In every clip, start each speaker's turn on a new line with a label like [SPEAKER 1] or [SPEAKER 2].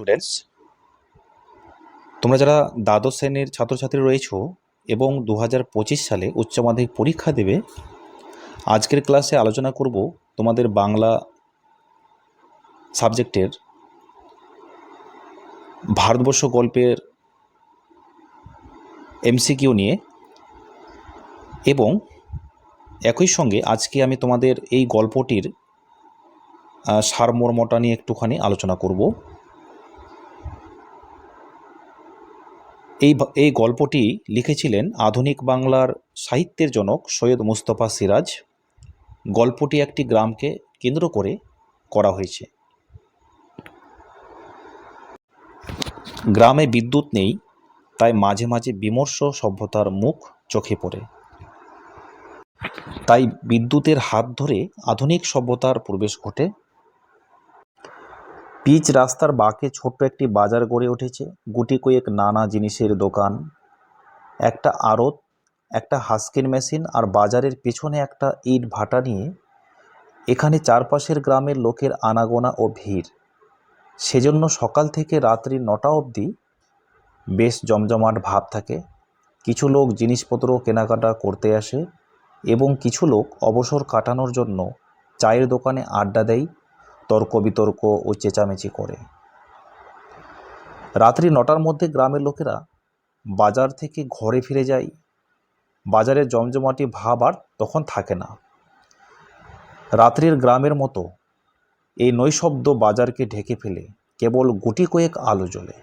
[SPEAKER 1] Students তোমরা যারা দ্বাদশ শ্রেণির ছাত্রছাত্রী রয়েছো এবং দু হাজার পঁচিশ সালে উচ্চ মাধ্যমিক পরীক্ষা দেবে, আজকের ক্লাসে আলোচনা করব তোমাদের বাংলা সাবজেক্টের ভারতবর্ষ গল্পের এমসিকিউ নিয়ে এবং একই সঙ্গে আজকে আমি তোমাদের এই গল্পটির সারমর্মটা নিয়ে একটুখানি আলোচনা করব। এই এই গল্পটি লিখেছিলেন আধুনিক বাংলার সাহিত্যের জনক সৈয়দ মুস্তফা সিরাজ। গল্পটি একটি গ্রামকে কেন্দ্র করে করা হয়েছে। গ্রামে বিদ্যুৎ নেই, তাই মাঝে মাঝে বিমর্ষ সভ্যতার মুখ চোখে পড়ে। তাই বিদ্যুতের হাত ধরে আধুনিক সভ্যতার প্রবেশ ঘটে। পিচ রাস্তার বাঁকে ছোট্ট একটি বাজার গড়ে উঠেছে, গুটি কয়েক নানা জিনিসের দোকান। একটা আড়ত, একটা হাস্কিন মেশিন আর বাজারের পেছনে একটা ইট ভাটা নিয়ে এখানে চারপাশের গ্রামের লোকের আনাগোনা ও ভিড়। সেজন্য সকাল থেকে রাত্রি নটা অবধি বেশ জমজমাট ভাব থাকে। কিছু লোক জিনিসপত্র কেনাকাটা করতে আসে এবং কিছু লোক অবসর কাটানোর জন্য চায়ের দোকানে আড্ডা দেয় তর্ক বিতর্ক ও চেঁচামেচি করে। রাত্রি নটার মধ্যে গ্রামের লোকেরা বাজার থেকে ঘরে ফিরে যায়। বাজারের জমজমাটি ভাব আর তখন থাকে না। রাত্রির গ্রামের মতো এই নৈশব্দ বাজারকে ঢেকে ফেলে কেবল গুটি কয়েক আলো জ্বলে।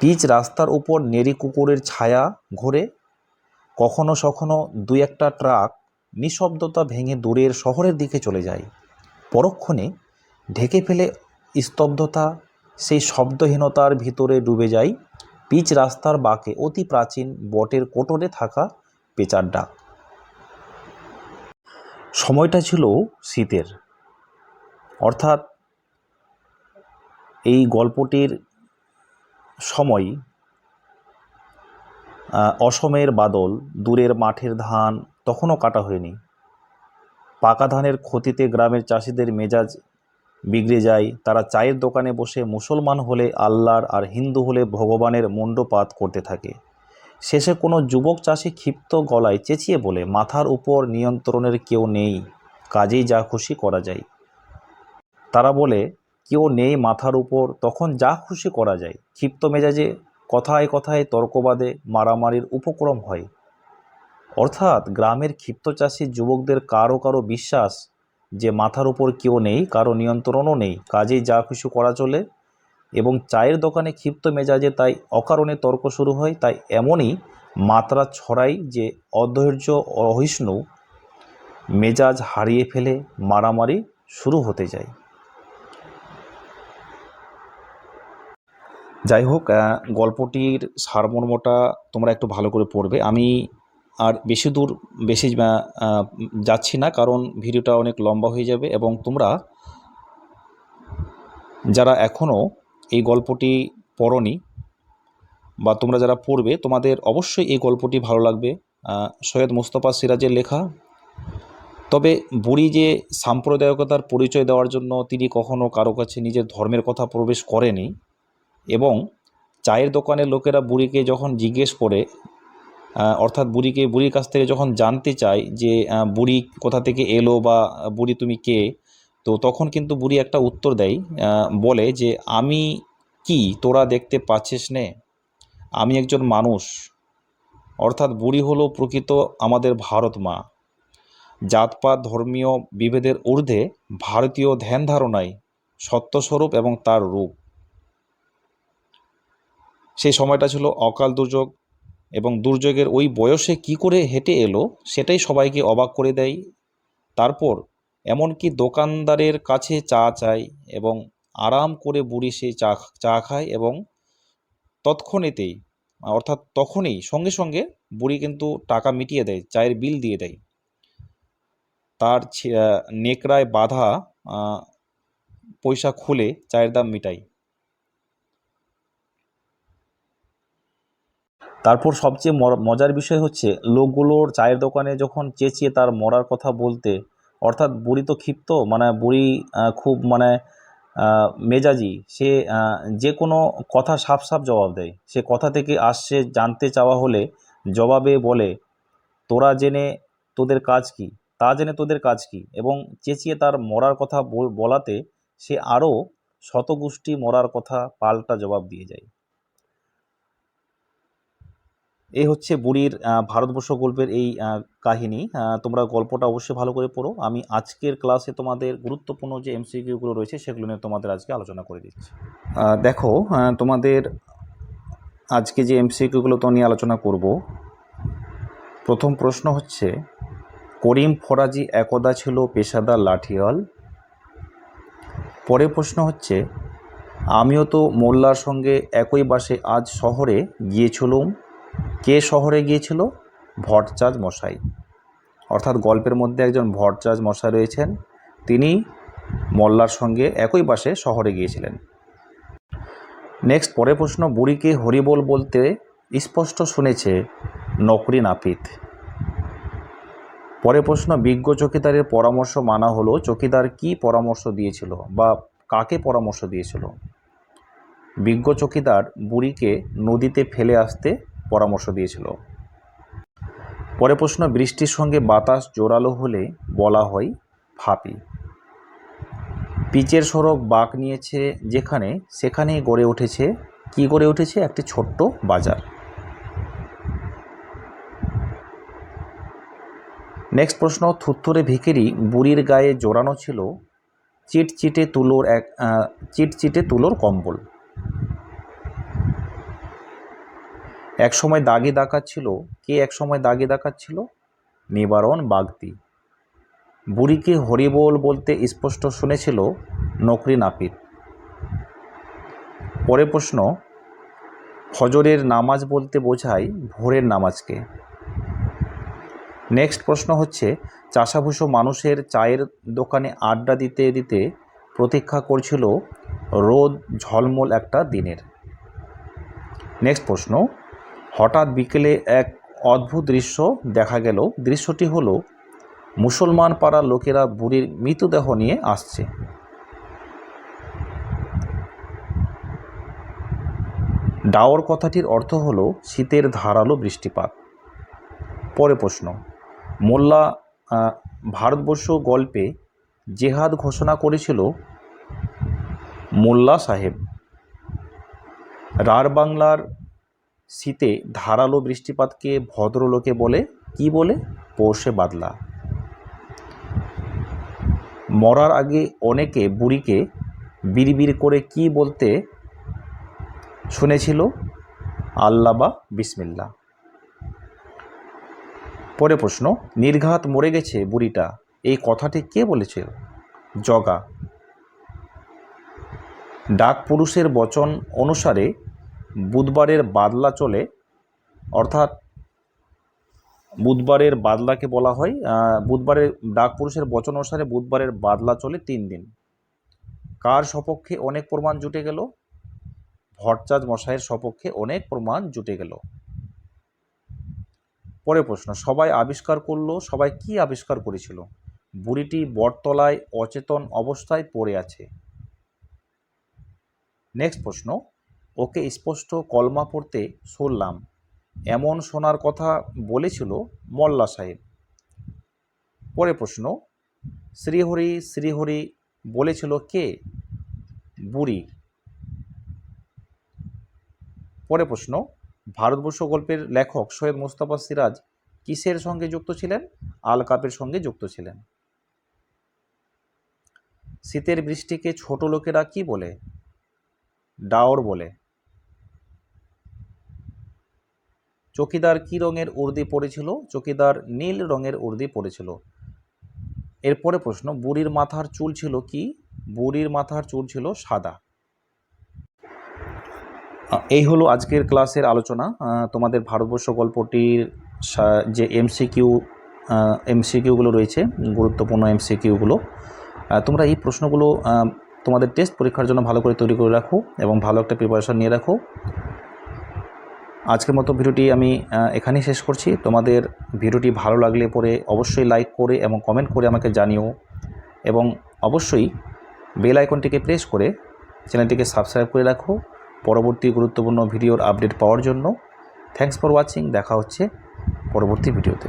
[SPEAKER 1] পিচ রাস্তার উপর নেড়ি কুকুরের ছায়া ঘোরে। কখনো সখনো দুই একটা ট্রাক নিঃশব্দতা ভেঙে দূরের শহরের দিকে চলে যায়। পরক্ষণে ঢেকে ফেলে স্তব্ধতা, সেই শব্দহীনতার ভিতরে ডুবে যায় পিচ রাস্তার বাঁকে অতি প্রাচীন বটের কোটরে থাকা পেঁচার ডাক। সময়টা ছিল শীতের। অর্থাৎ এই গল্পটির সময় অসমের বাদল, দূরের মাঠের ধান তখনও কাটা হয়নি। পাকা ধানের ক্ষতিতে গ্রামের চাষিদের মেজাজ বিগড়ে যায়। তারা চায়ের দোকানে বসে মুসলমান হলে আল্লাহর আর হিন্দু হলে ভগবানের মুণ্ডপাত করতে থাকে। শেষে কোনো যুবক চাষি ক্ষিপ্ত গলায় চেঁচিয়ে বলে, মাথার উপর নিয়ন্ত্রণের কেউ নেই, কাজেই যা খুশি করা যায়। তারা বলে, কেউ নেই মাথার উপর, তখন যা খুশি করা যায়। ক্ষিপ্ত মেজাজে কথায় কথায় তর্কবাদে মারামারির উপক্রম হয়। অর্থাৎ গ্রামের ক্ষিপ্ত চাষী যুবকদের কারও কারও বিশ্বাস যে মাথার উপর কেউ নেই, কারও নিয়ন্ত্রণও নেই, কাজেই যা খুশি করা চলে। এবং চায়ের দোকানে ক্ষিপ্ত মেজাজে তাই অকারণে তর্ক শুরু হয়, তাই এমনই মাত্রা ছড়াই যে অধৈর্য অহিষ্ণু মেজাজ হারিয়ে ফেলে মারামারি শুরু হতে যায়। যাই হোক গল্পটির সারমর্মটা তোমরা একটু ভালো করে পড়বে। আমি আর বেশি দূর, বেশি যাচ্ছি না, কারণ ভিডিওটা অনেক লম্বা হয়ে যাবে এবং তোমরা যারা এখনও এই গল্পটি পড়নি বা তোমরা যারা পড়বে, তোমাদের অবশ্যই এই গল্পটি ভালো লাগবে। সৈয়দ মুস্তফা সিরাজের লেখা। তবে বুড়ি যে সাম্প্রদায়িকতার পরিচয় দেওয়ার জন্য তিনি কখনও কারও কাছে নিজের ধর্মের কথা প্রবেশ করেনি এবং চায়ের দোকানের লোকেরা বুড়িকে যখন জিজ্ঞেস করে অর্থাৎ বুড়িকে, বুড়ির কাছ থেকে যখন জানতে চায় যে বুড়ি কোথা থেকে এলো বা বুড়ি তুমি কে, তো তখন কিন্তু বুড়ি একটা উত্তর দেয় বলে যে, আমি কি? তোরা দেখতে পাচ্ছিস নে। আমি একজন মানুষ। অর্থাৎ বুড়ি হলো প্রকৃত আমাদের ভারত মা। জাতপাত, ধর্মীয় বিভেদের ঊর্ধ্বে ভারতীয় ধ্যান ধারণায় সত্যস্বরূপ এবং তার রূপ। সেই সময়টা ছিল অকাল দুর্যোগ এবং দুর্যোগের ওই বয়সে কি করে হেঁটে এলো, সেটাই সবাইকে অবাক করে দেয়। তারপর এমনকি দোকানদারের কাছে চা চায় এবং আরাম করে বুড়ি সেই চা চা খায় এবং তৎক্ষণিতেই, অর্থাৎ তখনই সঙ্গে সঙ্গে বুড়ি কিন্তু টাকা মিটিয়ে দেয়, চায়ের বিল দিয়ে দেয়। তার নেকড়ায় বাঁধা পয়সা খুলে চায়ের দাম মিটায়। তারপর সবচেয়ে মজার বিষয় হচ্ছে, লোকগুলোর চায়ের দোকানে যখন চেঁচিয়ে তার মরার কথা বলতে, অর্থাৎ বুড়ি তো ক্ষিপ্ত মানে বুড়ি খুব মানে মেজাজি, সে যে কোনো কথা সাফ সাফ জবাব দেয়। সে কথা থেকে আসছে জানতে চাওয়া হলে জবাবে বলে, তোরা জেনে তোদের কাজ কি? তা জেনে তোদের কাজ কি? এবং চেঁচিয়ে তার মরার কথা বল- বলাতে সে আরও শতগোষ্ঠী মরার কথা পাল্টা জবাব দিয়ে যায়। এই হচ্ছে বুড়ির ভারতবর্ষ গল্পের এই কাহিনী। তোমরা গল্পটা অবশ্যই ভালো করে পড়ো। আমি আজকের ক্লাসে তোমাদের গুরুত্বপূর্ণ যে এমসিকিউগুলো রয়েছে সেগুলো নিয়ে তোমাদের আজকে আলোচনা করে দিচ্ছি। দেখো তোমাদের আজকে যে এমসিকিউগুলো তো নিয়ে আলোচনা করব, প্রথম প্রশ্ন হচ্ছে, করিম ফরাজি একদা ছিল পেশাদার লাঠিয়াল? পরের প্রশ্ন হচ্ছে, আমিও তো মোল্লার সঙ্গে একই বাসে আজ শহরে গিয়েছিলুম? কে শহরে গিয়েছিল? ভট্টাচার্য মশাই। অর্থাৎ গল্পের মধ্যে একজন ভট্টাচার্য মশাই রয়েছেন। তিনি মোল্লার সঙ্গে একই বাসে শহরে গিয়েছিলেন। নেক্সট পরে প্রশ্ন, বুড়িকে হরিবোল বলতে স্পষ্ট শুনেছে নকরি নাপিত। পরে প্রশ্ন, বিজ্ঞ চকিদারের পরামর্শ মানা হলো, চকিদার কি পরামর্শ দিয়েছিল বা কাকে পরামর্শ দিয়েছিল? বিজ্ঞ চকিদার বুড়িকে নদীতে ফেলে আসতে পরামর্শ দিয়েছিল। পরে প্রশ্ন, বৃষ্টির সঙ্গে বাতাস জোরালো হলে বলা হয় ফাপি। পিচের সড়ক বাঁক নিয়েছে যেখানে, সেখানেই গড়ে উঠেছে। কি গড়ে উঠেছে? একটি ছোট্ট বাজার। নেক্সট প্রশ্ন থুত্তুরে ভিখিরি বুড়ির গায়ে জোড়ানো ছিল। চিটচিটে তুলোর এক চিটচিটে তুলোর কম্বল। এক সময় দাগি দেখাচ্ছিল কে এক সময় দাগি দেখাচ্ছিল নিবারণ বাগদি বুড়িকে হরিবোল বলতে স্পষ্ট শুনেছিল নকরি নাপিত। পরে প্রশ্ন, ফজরের নামাজ বলতে বোঝায় ভোরের নামাজকে। নেক্সট প্রশ্ন হচ্ছে, চাষাভুষো মানুষের চায়ের দোকানে আড্ডা দিতে দিতে প্রতীক্ষা করছিল রোদ ঝলমল একটা দিনের। নেক্সট প্রশ্ন হঠাৎ বিকেলে এক অদ্ভুত দৃশ্য দেখা গেল। দৃশ্যটি হলো মুসলমান পাড়ার লোকেরা বুড়ির মৃতদেহ নিয়ে আসছে। ডাওর কথাটির অর্থ হলো শীতের ধারালো বৃষ্টিপাত। পরে প্রশ্ন, মোল্লা ভারতবর্ষ গল্পে জেহাদ ঘোষণা করেছিল মোল্লা সাহেব। রার বাংলার শীতে ধারালো বৃষ্টিপাতকে ভদ্রলোকে বলে, কি বলে? পৌষে বাদলা। মরার আগে অনেকে বুড়িকে বিড়বিড় করে কি বলতে শুনেছিল? আল্লাহ বা বিসমিল্লা পরে প্রশ্ন, নির্ঘাত মরে গেছে বুড়িটা, এই কথাটি কে বলেছিল? জগা। ডাক পুরুষের বচন অনুসারে বুধবারের বাদলা চলে, অর্থাৎ বুধবারের বাদলাকে বলা হয় বুধবারের ডাক পুরুষের বচন অনুসারে বুধবারের বাদলা চলে তিন দিন। কার সপক্ষে অনেক প্রমাণ জুটে গেল? ভট্টাচার্য মশাইয়ের সপক্ষে অনেক প্রমাণ জুটে গেল। পরে প্রশ্ন, সবাই আবিষ্কার করল, সবাই কি আবিষ্কার করেছিল? বুড়িটি বটতলায় অচেতন অবস্থায় পড়ে আছে। নেক্সট প্রশ্ন ওকে স্পষ্ট কলমা পড়তে শুনলাম এমন শোনার কথা বলেছিল মোল্লা সাহেব। পরে প্রশ্ন, শ্রীহরি শ্রীহরি বলেছিল কে? বুড়ি। পরে প্রশ্ন, ভারতবর্ষ গল্পের লেখক সৈয়দ মুস্তাফা সিরাজ কিসের সঙ্গে যুক্ত ছিলেন? আল কাপের সঙ্গে যুক্ত ছিলেন। শীতের বৃষ্টিকে ছোট লোকেরা কি বলে? ডাওর বলে। চকিদার কি রঙের উর্দি পরেছিল চকিদার নীল রঙের উর্দি পরেছিল এরপরে প্রশ্ন, বুড়ির মাথার চুল ছিল কি? বুড়ির মাথার চুল ছিল সাদা। এই হলো আজকের ক্লাসের আলোচনা। তোমাদের ভারতবর্ষ গল্পটির যে এমসিকিউ এমসিকিউগুলো রয়েছে, গুরুত্বপূর্ণ এমসিকিউগুলো তোমরা এই প্রশ্নগুলো তোমাদের টেস্ট পরীক্ষার জন্য ভালো করে তৈরি করে রাখো এবং ভালো একটা প্রিপারেশন নিয়ে রাখো। আজকের মতো ভিডিওটি আমি এখানেই শেষ করছি। তোমাদের ভিডিওটি ভালো লাগলে পরে অবশ্যই লাইক করে এবং কমেন্ট করে আমাকে জানিও। এবং অবশ্যই বেল আইকনটিকে প্রেস করে চ্যানেলটিকে সাবস্ক্রাইব করে রাখো পরবর্তী গুরুত্বপূর্ণ ভিডিওর আপডেট পাওয়ার জন্য। থ্যাংকস ফর ওয়াচিং দেখা হচ্ছে পরবর্তী ভিডিওতে।